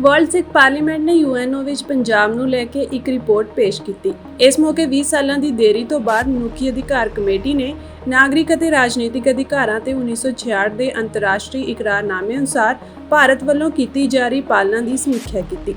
World Sikh parliament ਨੇ UNO ਵਿੱਚ ਪੰਜਾਬ ਨੂੰ ਲੈ ਕੇ ਇੱਕ ਰਿਪੋਰਟ ਪੇਸ਼ ਕੀਤੀ। ਇਸ ਮੌਕੇ 20 ਸਾਲਾਂ ਦੀ ਦੇਰੀ ਤੋਂ ਬਾਅਦ ਮਨੁੱਖੀ ਅਧਿਕਾਰ ਕਮੇਟੀ ਨੇ ਨਾਗਰਿਕ ਅਤੇ ਰਾਜਨੀਤਿਕ ਅਧਿਕਾਰਾਂ ਤੇ 1966 ਦੇ ਅੰਤਰਰਾਸ਼ਟਰੀ ਇਕਰਾਰਨਾਮੇ ਅਨੁਸਾਰ ਭਾਰਤ ਵੱਲੋਂ ਕੀਤੀ ਜਾ ਰਹੀ ਪਾਲਣਾ ਦੀ ਸਮੀਖਿਆ ਕੀਤੀ।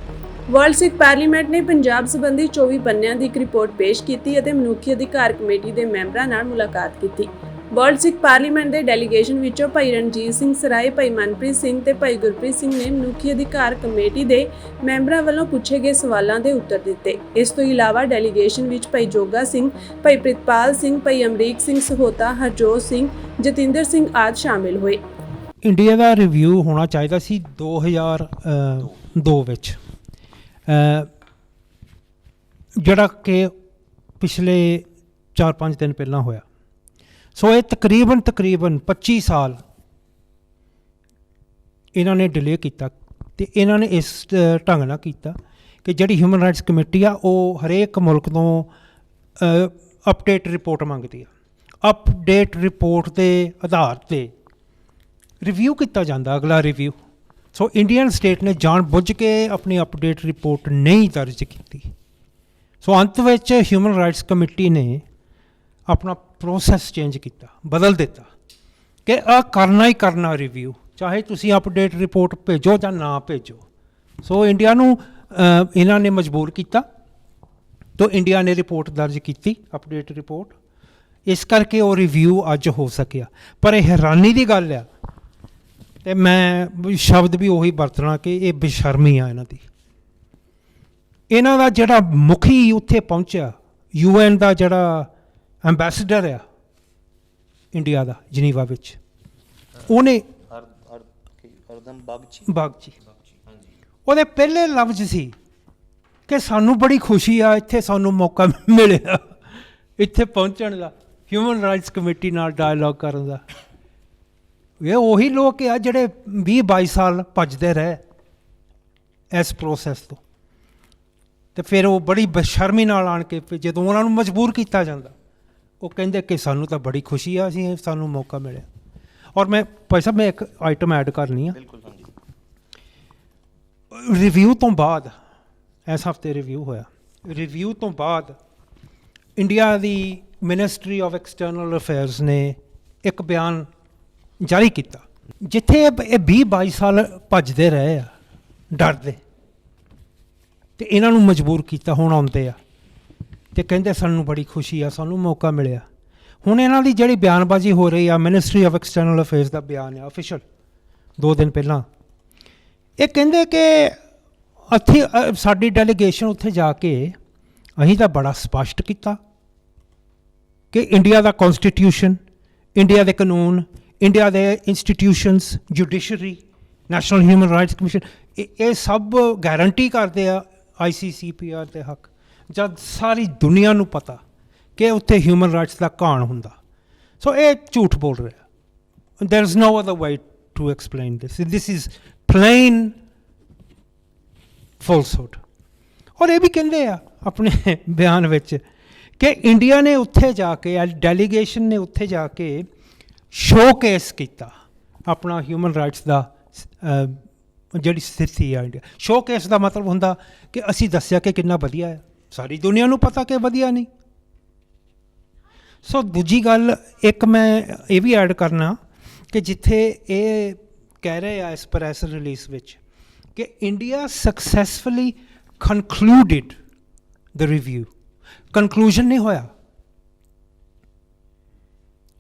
ਵਰਲਡ ਸਿੱਖ ਪਾਰਲੀਮੈਂਟ ਨੇ ਪੰਜਾਬ ਸੰਬੰਧੀ 24 ਪੰਨਿਆਂ ਦੀ ਇੱਕ ਰਿਪੋਰਟ ਪੇਸ਼ ਕੀਤੀ ਅਤੇ ਮਨੁੱਖੀ ਅਧਿਕਾਰ ਕਮੇਟੀ ਦੇ ਮੈਂਬਰਾਂ ਨਾਲ ਮੁਲਾਕਾਤ ਕੀਤੀ। ਵਰਲਡ ਸਿੱਖ ਪਾਰਲੀਮੈਂਟ ਦੇ ਡੈਲੀਗੇਸ਼ਨ ਵਿੱਚੋਂ ਭਾਈ ਰਣਜੀਤ ਸਿੰਘ ਸਰਾਏ, ਭਾਈ ਮਨਪ੍ਰੀਤ ਸਿੰਘ ਤੇ ਭਾਈ ਗੁਰਪ੍ਰੀਤ ਸਿੰਘ ਨੇ ਮਨੁੱਖੀ ਅਧਿਕਾਰ ਕਮੇਟੀ ਦੇ ਮੈਂਬਰਾਂ ਵੱਲੋਂ ਪੁੱਛੇ ਗਏ ਸਵਾਲਾਂ ਦੇ ਉੱਤਰ ਦਿੱਤੇ। ਇਸ ਤੋਂ ਇਲਾਵਾ ਡੈਲੀਗੇਸ਼ਨ ਵਿੱਚ ਭਾਈ ਜੋਗਾ ਸਿੰਘ, ਭਾਈ ਪ੍ਰਿਤਪਾਲ ਸਿੰਘ, ਭਾਈ ਅਮਰੀਕ ਸਿੰਘ ਸਹੋਤਾ, ਹਰਜੋਤ ਸਿੰਘ, ਜਤਿੰਦਰ ਸਿੰਘ ਆਦਿ ਸ਼ਾਮਿਲ ਹੋਏ। ਇੰਡੀਆ ਦਾ ਰਿਵਿਊ ਹੋਣਾ ਚਾਹੀਦਾ ਸੀ 2002 ਵਿੱਚ। ਜਿਹੜਾ ਕਿ ਪਿਛਲੇ 4-5 ਦਿਨ ਪਹਿਲਾਂ ਹੋਇਆ। ਸੋ ਇਹ ਤਕਰੀਬਨ ਤਕਰੀਬਨ 25 ਸਾਲ ਇਹਨਾਂ ਨੇ ਡਿਲੇ ਕੀਤਾ ਤੇ ਇਹਨਾਂ ਨੇ ਇਸ ਢੰਗ ਨਾਲ ਕੀਤਾ ਕਿ ਜਿਹੜੀ ਹਿਊਮਨ ਰਾਈਟਸ ਕਮੇਟੀ ਆ, ਉਹ ਹਰੇਕ ਮੁਲਕ ਤੋਂ ਅਪਡੇਟ ਰਿਪੋਰਟ ਮੰਗਦੀ ਆ। ਅਪਡੇਟ ਰਿਪੋਰਟ ਦੇ ਆਧਾਰ ਤੇ ਰਿਵਿਊ ਕੀਤਾ ਜਾਂਦਾ, ਅਗਲਾ ਰਿਵਿਊ ਸੋ ਇੰਡੀਅਨ ਸਟੇਟ ਨੇ ਜਾਣ ਬੁੱਝ ਕੇ ਆਪਣੀ ਅਪਡੇਟ ਰਿਪੋਰਟ ਨਹੀਂ ਦਰਜ ਕੀਤੀ। ਸੋ ਅੰਤ ਵਿੱਚ ਹਿਊਮਨ ਰਾਈਟਸ ਕਮੇਟੀ ਨੇ ਆਪਣਾ ਪ੍ਰੋਸੈਸ ਚੇਂਜ ਕੀਤਾ, ਬਦਲ ਦਿੱਤਾ ਕਿ ਆ ਕਰਨਾ ਹੀ ਕਰਨਾ ਰਿਵਿਊ ਚਾਹੇ ਤੁਸੀਂ ਅਪਡੇਟ ਰਿਪੋਰਟ ਭੇਜੋ ਜਾਂ ਨਾ ਭੇਜੋ। ਸੋ ਇੰਡੀਆ ਨੂੰ ਇਹਨਾਂ ਨੇ ਮਜਬੂਰ ਕੀਤਾ। ਤੋ ਇੰਡੀਆ ਨੇ ਰਿਪੋਰਟ ਦਰਜ ਕੀਤੀ ਅਪਡੇਟ ਰਿਪੋਰਟ ਇਸ ਕਰਕੇ ਉਹ ਰਿਵਿਊ ਅੱਜ ਹੋ ਸਕਿਆ। ਪਰ ਇਹ ਹੈਰਾਨੀ ਦੀ ਗੱਲ ਆ। ਤੇ ਮੈਂ ਸ਼ਬਦ ਵੀ ਉਹੀ ਵਰਤਣਾ ਕਿ ਇਹ ਬੇਸ਼ਰਮੀ ਆ ਇਹਨਾਂ ਦੀ। ਇਹਨਾਂ ਦਾ ਜਿਹੜਾ ਮੁਖੀ ਉੱਥੇ ਪਹੁੰਚਿਆ ਯੂਐਨ ਦਾ ਜਿਹੜਾ ਐਮਬੈਸਡਰ ਆ ਇੰਡੀਆ ਦਾ ਜਨੀਵਾ ਵਿੱਚ। ਉਹਨੇ ਹਰ ਹਰ ਕੀ ਹਰਦਮ ਬਗਚੀ ਬਾਗਚੀ ਉਹਦੇ ਪਹਿਲੇ ਲਫ਼ਜ਼ ਸੀ ਕਿ ਸਾਨੂੰ ਬੜੀ ਖੁਸ਼ੀ ਆ ਇੱਥੇ ਸਾਨੂੰ ਮੌਕਾ ਮਿਲਿਆ ਇੱਥੇ ਪਹੁੰਚਣ ਦਾ ਹਿਊਮਨ ਰਾਈਟਸ ਕਮੇਟੀ ਨਾਲ ਡਾਇਲੌਗ ਕਰਨ ਦਾ। ਇਹ ਉਹੀ ਲੋਕ ਆ ਜਿਹੜੇ 20 22 ਸਾਲ ਭੱਜਦੇ ਰਹੇ ਇਸ ਪ੍ਰੋਸੈਸ ਤੋਂ। ਤੇ ਫਿਰ ਉਹ ਬੜੀ ਬੇਸ਼ਰਮੀ ਨਾਲ ਆਣ ਕੇ ਜਦੋਂ ਉਹਨਾਂ ਨੂੰ ਮਜਬੂਰ ਕੀਤਾ ਜਾਂਦਾ। ਉਹ ਕਹਿੰਦੇ ਕਿ ਸਾਨੂੰ ਤਾਂ ਬੜੀ ਖੁਸ਼ੀ ਆ ਅਸੀਂ ਸਾਨੂੰ ਮੌਕਾ ਮਿਲਿਆ। ਔਰ ਮੈਂ ਭਾਈ ਸਾਹਿਬ ਮੈਂ ਇੱਕ ਆਈਟਮ ਐਡ ਕਰਨੀ ਆ। ਬਿਲਕੁਲ ਹਾਂਜੀ। ਰਿਵਿਊ ਤੋਂ ਬਾਅਦ ਇਸ ਹਫ਼ਤੇ ਰਿਵਿਊ ਹੋਇਆ। ਰਿਵਿਊ ਤੋਂ ਬਾਅਦ ਇੰਡੀਆ ਦੀ ਮਿਨਿਸਟਰੀ ਆਫ ਐਕਸਟਰਨਲ ਅਫੇਅਰਸ ਨੇ ਇੱਕ ਬਿਆਨ ਜਾਰੀ ਕੀਤਾ ਜਿੱਥੇ ਇਹ ਇਹ 20 22 ਸਾਲ ਭੱਜਦੇ ਰਹੇ ਆ ਡਰਦੇ। ਤੇ ਇਹਨਾਂ ਨੂੰ ਮਜਬੂਰ ਕੀਤਾ ਹੁਣ ਆਉਂਦੇ ਆ। ਤੇ ਕਹਿੰਦੇ ਸਾਨੂੰ ਬੜੀ ਖੁਸ਼ੀ ਆ, ਸਾਨੂੰ ਮੌਕਾ ਮਿਲਿਆ। ਹੁਣ ਇਹਨਾਂ ਦੀ ਜਿਹੜੀ ਬਿਆਨਬਾਜ਼ੀ ਹੋ ਰਹੀ ਆ ਮਿਨਿਸਟਰੀ ਆਫ ਐਕਸਟਰਨਲ ਅਫੇਅਰਸ ਦਾ ਬਿਆਨ ਆ ਅਫੀਸ਼ੀਅਲ ਦੋ ਦਿਨ ਪਹਿਲਾਂ। ਇਹ ਕਹਿੰਦੇ ਕਿ ਇੱਥੇ ਸਾਡੀ ਡੈਲੀਗੇਸ਼ਨ ਉੱਥੇ ਜਾ ਕੇ ਅਸੀਂ ਤਾਂ ਬੜਾ ਸਪਸ਼ਟ ਕੀਤਾ ਕਿ ਇੰਡੀਆ ਦਾ ਕਨਸਟੀਟਿਊਸ਼ਨ ਇੰਡੀਆ ਦੇ ਕਾਨੂੰਨ ਇੰਡੀਆ ਦੇ institutions judiciary national human rights commission ਇਹ ਸਭ ਗਾਰੰਟੀ ਕਰਦੇ ਆ ਆਈਸੀਸੀਪੀਆਰ ਦੇ ਹੱਕ। ਜਦ ਸਾਰੀ ਦੁਨੀਆ ਨੂੰ ਪਤਾ ਕਿ ਉੱਥੇ ਹਿਊਮਨ ਰਾਈਟਸ ਦਾ ਕਾਣ ਹੁੰਦਾ। ਸੋ ਇਹ ਝੂਠ ਬੋਲ ਰਿਹਾ। There is no other way to explain this this is plain falsehood. ਔਰ ਇਹ ਵੀ ਕਹਿੰਦੇ ਆ, ਆਪਣੇ ਬਿਆਨ ਵਿੱਚ, ਕਿ ਇੰਡੀਆ ਨੇ ਉੱਥੇ ਜਾ ਕੇ ਡੈਲੀਗੇਸ਼ਨ ਨੇ ਉੱਥੇ ਜਾ ਕੇ ਸ਼ੋਕੇਸ ਕੀਤਾ ਆਪਣਾ ਹਿਊਮਨ ਰਾਈਟਸ ਦਾ ਜਿਹੜੀ ਸਥਿਤੀ ਆ ਇੰਡੀਆ ਸ਼ੋਕੇਸ ਦਾ ਮਤਲਬ ਹੁੰਦਾ ਕਿ ਅਸੀਂ ਦੱਸਿਆ ਕਿ ਕਿੰਨਾ ਵਧੀਆ ਹੈ ਸਾਰੀ ਦੁਨੀਆ ਨੂੰ ਪਤਾ ਕਿ ਵਧੀਆ ਨਹੀਂ। ਸੋ ਦੂਜੀ ਗੱਲ, ਇੱਕ ਮੈਂ ਇਹ ਵੀ ਐਡ ਕਰਨਾ ਕਿ ਜਿੱਥੇ ਇਹ ਕਹਿ ਰਹੇ ਆ ਇਸ ਪ੍ਰੈਸ ਰਿਲੀਜ਼ ਵਿੱਚ ਕਿ India successfully concluded the review conclusion ਨਹੀਂ ਹੋਇਆ।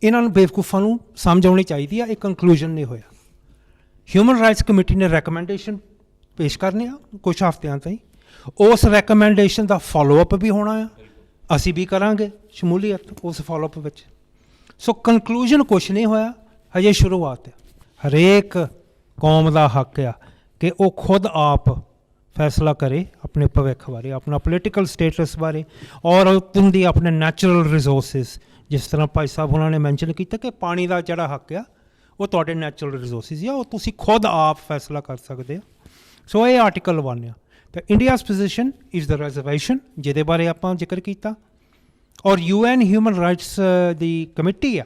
ਇਹਨਾਂ ਨੂੰ ਬੇਵਕੂਫਾਂ ਨੂੰ ਸਮਝ ਆਉਣੀ ਚਾਹੀਦੀ ਆ, ਇਹ ਕਨਕਲੂਜਨ ਨਹੀਂ ਹੋਇਆ। ਹਿਊਮਨ ਰਾਈਟਸ ਕਮੇਟੀ ਨੇ ਰეკਮੈਂਡੇਸ਼ਨ ਪੇਸ਼ ਕਰਨੇ ਆ ਕੁਝ ਹਫ਼ਤਿਆਂ ਤਾਈਂ। ਉਸ ਰეკਮੈਂਡੇਸ਼ਨ ਦਾ ਫਾਲੋ ਅਪ ਵੀ ਹੋਣਾ ਆ। ਅਸੀਂ ਵੀ ਕਰਾਂਗੇ ਸ਼ਮੂਲੀਅਤ ਉਸ ਫਾਲੋ ਅਪ ਵਿੱਚ। ਸੋ ਕਨਕਲੂਜਨ ਕੁਝ ਨਹੀਂ ਹੋਇਆ, ਹਜੇ ਸ਼ੁਰੂਆਤ ਹੈ ਹਰੇਕ ਕੌਮ ਦਾ ਹੱਕ ਆ ਕਿ ਉਹ ਖੁਦ ਆਪ ਫੈਸਲਾ ਕਰੇ ਆਪਣੇ ਭਵਿੱਖ ਬਾਰੇ, ਆਪਣਾ ਪੋਲੀਟੀਕਲ ਸਟੇਟਸ ਬਾਰੇ ਔਰ ਉਤੋਂ ਦੀ ਆਪਣੇ ਨੈਚੁਰਲ ਰਿਸੋਰਸਸ ਜਿਸ ਤਰ੍ਹਾਂ ਭਾਈ ਸਾਹਿਬ ਉਹਨਾਂ ਨੇ ਮੈਂਸ਼ਨ ਕੀਤਾ ਕਿ ਪਾਣੀ ਦਾ ਜਿਹੜਾ ਹੱਕ ਆ, ਉਹ ਤੁਹਾਡੇ ਨੈਚੁਰਲ ਰਿਸੋਰਸਸ ਆ, ਉਹ ਤੁਸੀਂ ਖੁਦ ਆਪ ਫੈਸਲਾ ਕਰ ਸਕਦੇ ਹੋ ਸੋ ਇਹ ਆਰਟੀਕਲ 1 ਆ। ਤਾਂ India's position is the reservation ਜਿਹਦੇ ਬਾਰੇ ਆਪਾਂ ਜ਼ਿਕਰ ਕੀਤਾ। ਔਰ ਯੂਐਨ ਹਿਊਮਨ ਰਾਈਟਸ ਦੀ ਕਮੇਟੀ ਆ,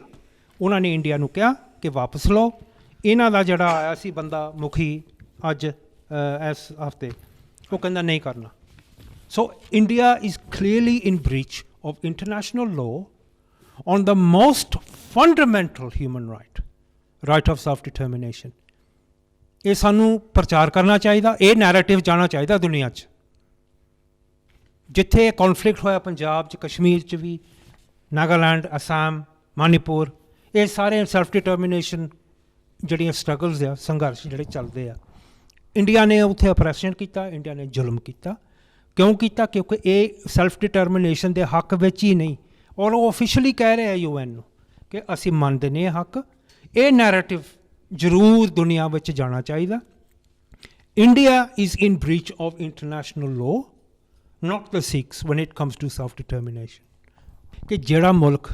ਉਹਨਾਂ ਨੇ ਇੰਡੀਆ ਨੂੰ ਕਿਹਾ ਕਿ ਵਾਪਸ ਲਓ। ਇਹਨਾਂ ਦਾ ਜਿਹੜਾ ਆਇਆ ਸੀ ਬੰਦਾ ਮੁਖੀ ਅੱਜ ਇਸ ਹਫ਼ਤੇ, ਉਹ ਕਹਿੰਦਾ ਨਹੀਂ ਕਰਨਾ। So India is clearly in breach of international law on the most fundamental human right right of self determination ਇਹ ਸਾਨੂੰ ਪ੍ਰਚਾਰ ਕਰਨਾ ਚਾਹੀਦਾ, ਇਹ ਨੈਰੇਟਿਵ ਜਾਣਾ ਚਾਹੀਦਾ ਦੁਨੀਆ 'ਚ। ਜਿੱਥੇ ਕਨਫਲਿਕਟ ਹੋਇਆ ਪੰਜਾਬ 'ਚ, ਕਸ਼ਮੀਰ 'ਚ ਵੀ, ਨਾਗਾਲੈਂਡ, ਅਸਾਮ ਮਣੀਪੁਰ ਇਹ ਸਾਰੇ ਸੈਲਫ ਡਿਟਰਮੀਨੇਸ਼ਨ ਜਿਹੜੀਆਂ ਸਟਰਗਲਸ ਆ, ਸੰਘਰਸ਼ ਜਿਹੜੇ ਚੱਲਦੇ ਆ। ਇੰਡੀਆ ਨੇ ਉੱਥੇ ਆਪਰੈਸ਼ਨ ਕੀਤਾ, ਇੰਡੀਆ ਨੇ ਜ਼ੁਲਮ ਕੀਤਾ। ਕਿਉਂ ਕੀਤਾ? ਕਿਉਂਕਿ ਇਹ ਸੈਲਫ ਡਿਟਰਮੀਨੇਸ਼ਨ ਦੇ ਹੱਕ ਵਿੱਚ ਹੀ ਨਹੀਂ। ਔਰ ਉਹ ਆਫੀਸ਼ੀਅਲੀ ਕਹਿ ਰਿਹਾ ਯੂਐਨ ਨੂੰ ਕਿ ਅਸੀਂ ਮੰਨਦੇ ਨੇ ਇਹ ਹੱਕ। ਇਹ ਨੈਰੇਟਿਵ ਜ਼ਰੂਰ ਦੁਨੀਆ ਵਿੱਚ ਜਾਣਾ ਚਾਹੀਦਾ। India is in breach of international law not the Sikhs, when it comes to self determination ਕਿ ਜਿਹੜਾ ਮੁਲਕ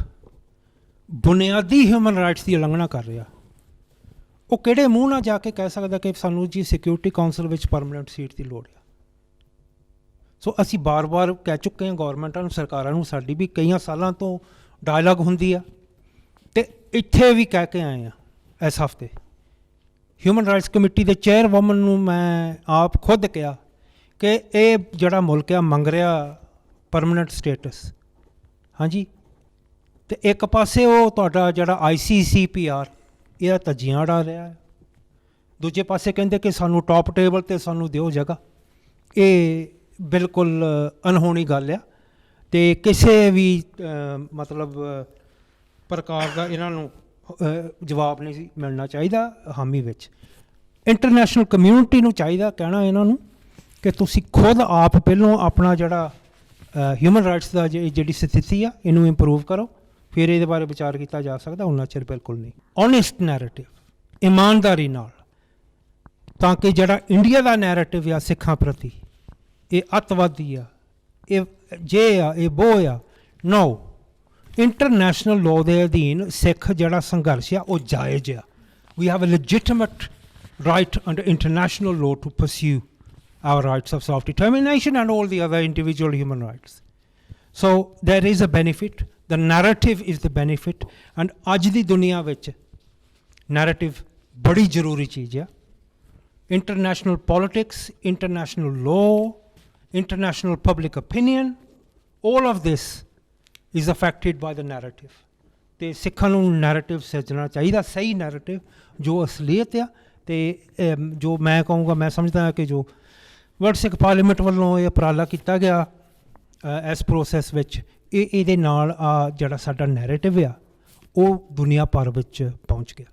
ਬੁਨਿਆਦੀ ਹਿਊਮਨ ਰਾਈਟਸ ਦੀ ਉਲੰਘਣਾ ਕਰ ਰਿਹਾ, ਉਹ ਕਿਹੜੇ ਮੂੰਹ ਨਾਲ ਜਾ ਕੇ ਕਹਿ ਸਕਦਾ ਕਿ ਸਾਨੂੰ ਜੀ ਸਿਕਿਉਰਿਟੀ ਕਾਉਂਸਲ ਵਿੱਚ ਪਰਮਨੈਂਟ ਸੀਟ ਦੀ ਲੋੜ ਆ? ਸੋ ਅਸੀਂ ਬਾਰ-ਬਾਰ ਕਹਿ ਚੁੱਕੇ ਹਾਂ ਗਵਰਨਮੈਂਟਾਂ ਨੂੰ ਸਰਕਾਰਾਂ ਨੂੰ ਸਾਡੀ ਵੀ ਕਈਆਂ ਸਾਲਾਂ ਤੋਂ ਡਾਇਲੌਗ ਹੁੰਦੀ ਆ, ਤੇ ਇੱਥੇ ਵੀ ਕਹਿ ਕੇ ਆਏ ਆ ਇਸ ਹਫ਼ਤੇ। ਹਿਊਮਨ ਰਾਈਟਸ ਕਮੇਟੀ ਦੇ ਚੇਅਰਵੂਮਨ ਨੂੰ ਮੈਂ ਆਪ ਖੁਦ ਕਿਹਾ ਕਿ ਇਹ ਜਿਹੜਾ ਮੁਲਕ ਆ ਮੰਗ ਰਿਹਾ ਪਰਮਨੈਂਟ ਸਟੇਟਸ ਹਾਂਜੀ? ਤੇ ਇੱਕ ਪਾਸੇ ਉਹ ਤੁਹਾਡਾ ਜਿਹੜਾ ਆਈਸੀਸੀਪੀਆਰ ਇਹਦਾ ਤਜੀਆਂ ਉਡਾ ਰਿਹਾ। ਹੈ ਦੂਜੇ ਪਾਸੇ ਕਹਿੰਦੇ ਕਿ ਸਾਨੂੰ ਟੌਪ ਟੇਬਲ ਤੇ ਸਾਨੂੰ ਦਿਓ ਜਗ੍ਹਾ। ਇਹ ਬਿਲਕੁਲ ਅ, ਅਨਹੋਣੀ ਗੱਲ ਆ। ਤੇ ਕਿਸੇ ਵੀ ਮਤਲਬ ਪ੍ਰਕਾਰ ਦਾ ਇਹਨਾਂ ਨੂੰ ਜਵਾਬ ਨਹੀਂ ਸੀ ਮਿਲਣਾ ਚਾਹੀਦਾ ਹਾਮੀ ਵਿੱਚ। ਇੰਟਰਨੈਸ਼ਨਲ ਕਮਿਊਨਿਟੀ ਨੂੰ ਚਾਹੀਦਾ ਕਹਿਣਾ ਇਹਨਾਂ ਨੂੰ ਕਿ ਤੁਸੀਂ ਖੁਦ ਆਪ ਪਹਿਲੋਂ ਆਪਣਾ ਜਿਹੜਾ ਹਿਊਮਨ ਰਾਈਟਸ ਦਾ ਜੇ- ਜਿਹੜੀ ਸਥਿਤੀ ਆ, ਇਹਨੂੰ ਇੰਪਰੂਵ ਕਰੋ। ਫਿਰ ਇਹਦੇ ਬਾਰੇ ਵਿਚਾਰ ਕੀਤਾ ਜਾ ਸਕਦਾ ਉਹਨਾਂ ਚਿਰ ਬਿਲਕੁਲ ਨਹੀਂ। ਓਨੈਸਟ ਨੈਰੇਟਿਵ ਇਮਾਨਦਾਰੀ ਨਾਲ। ਤਾਂ ਕਿ ਜਿਹੜਾ ਇੰਡੀਆ ਦਾ ਨੈਰੇਟਿਵ ਆ, ਸਿੱਖਾਂ ਪ੍ਰਤੀ, ਇਹ ਅੱਤਵਾਦੀ ਆ, ਇਹ ਜੇ ਆ, ਇਹ ਬੋ ਆ, ਨੋ ਇੰਟਰਨੈਸ਼ਨਲ ਲਾਅ ਦੇ ਅਧੀਨ ਸਿੱਖ ਜਿਹੜਾ ਸੰਘਰਸ਼ ਆ ਉਹ ਜਾਇਜ਼ ਆ we have uh legitimate right under international law to pursue our rights of self determination and all the other individual human rights. So there is a benefit. The narrative is the benefit. And ਅੱਜ ਦੀ ਦੁਨੀਆ ਵਿੱਚ narrative ਬੜੀ ਜ਼ਰੂਰੀ ਚੀਜ਼ ਆ international politics, international law, international public opinion, all of this is affected by the narrative ਤੇ ਸਿੱਖਾਂ ਨੂੰ ਨੈਰੇਟਿਵ ਸਿਰਜਣਾ ਚਾਹੀਦਾ, ਸਹੀ ਨੈਰੇਟਿਵ ਜੋ ਅਸਲੀਅਤ ਆ, ਤੇ ਜੋ ਮੈਂ ਕਹੂੰਗਾ, ਮੈਂ ਸਮਝਦਾ ਹਾਂ ਕਿ ਜੋ ਵਰਡ ਸਿੱਖ ਪਾਰਲੀਮੈਂਟ ਵੱਲੋਂ ਇਹ ਉਪਰਾਲਾ ਕੀਤਾ ਗਿਆ ਇਸ ਪ੍ਰੋਸੈਸ ਵਿੱਚ, ਇਹ ਇਹਦੇ ਨਾਲ ਆ ਜਿਹੜਾ ਸਾਡਾ ਨੈਰੇਟਿਵ ਆ, ਉਹ ਦੁਨੀਆ ਭਰ ਵਿੱਚ ਪਹੁੰਚ ਗਿਆ।